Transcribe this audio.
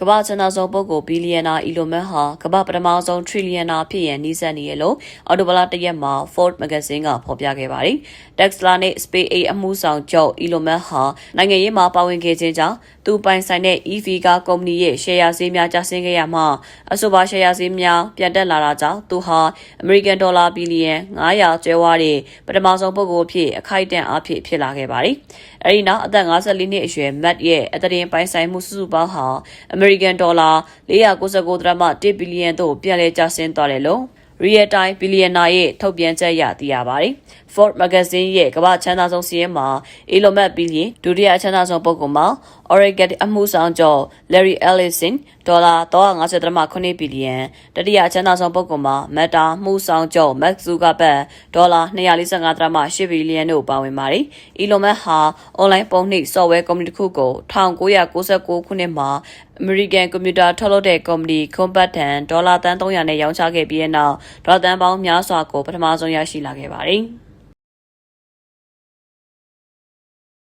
ကမ္ဘာချမ်းသာဆုံးပုဂ္ဂိုလ်ဘီလီယံနာအီလိုမတ်ဟာကမ္ဘာပထမဆုံးထရီလီယံနာဖြစ်ရန်နှီးစပ်နေရလို့အော်တိုဘလာတရက်မှာ Ford Magazine ကဖော်ပြခဲ့ပါတယ်။ Tesla နဲ့ SpaceX အမှုဆောင်ချုပ်အီလိုမတ်ဟာနိုင်ငံရေးမှာပါဝင်ခဲ့ခြင်းကြောင့်သူပိုင်ဆိုင်တဲ့ EV ကားကုမ္ပဏီရဲ့ရှယ်ယာဈေးများကျဆင်းခဲ့ရမှအဆိုပါရှယ်ယာဈေးများပြန်တက်လာတာကြောင့်သူဟာအမေရိကန်ဒေါ်လာဘီလီယံ900ကျဲဝါတဲ့ပထမဆုံးပုဂ္ဂိုလ်အဖြစ်အခိုက်အတန့်အဖြစ်ဖြစ်လာခဲ့ပါတယ်။အဲဒီနောက်အသက်54နှစ်အရွယ် Matt ရဲ့အသက်ရင်ပိုင်ဆိုင်မှုစုစုပေါင်းဟာအမေရိကန်ဒေါ်လာ499ဒရမ1ဘီလီယံသို့ပြန်လည်ကျဆင်းသွားတယ်လို့ Real Time Billionaire ရဲ့ထုတ်ပြန်ချက်အရသိရပါတယ်။ Ford Magazine ရဲ့ကမ္ဘာချမ်းသာဆုံးစီးရင်မှာ Elon Musk ပြီးရင်ဒုတိယချမ်းသာဆုံးပုဂ္ဂိုလ်မှာ Oregon အမှုဆောင်ကျော် Larry Ellison ဒေါ်လာ350.8ဘီလီယံတတိယချမ်းသာဆုံးပုဂ္ဂိုလ်မှာ Meta မှုဆောင်ကျော် Mark Zuckerberg ဒေါ်လာ245.8ဘီလီယံတို့ပါဝင်ပါတယ်။ Elon Musk ဟာ online ပုံနှိပ် software ကုမ္ပဏီတစ်ခုကို1996ခုနှစ်မှာအမေရိကန်ကွန်ပျူတာထုတ်လုပ်တဲ့ကုမ္ပဏီ Compaq ထံဒေါ်လာတန်300နဲ့ရောင်းချခဲ့ပြီးတဲ့နောက်ဒေါ်လာတန်ပေါင်းများစွာကိုပထမဆုံးရရှိလာခဲ့ပါတယ်။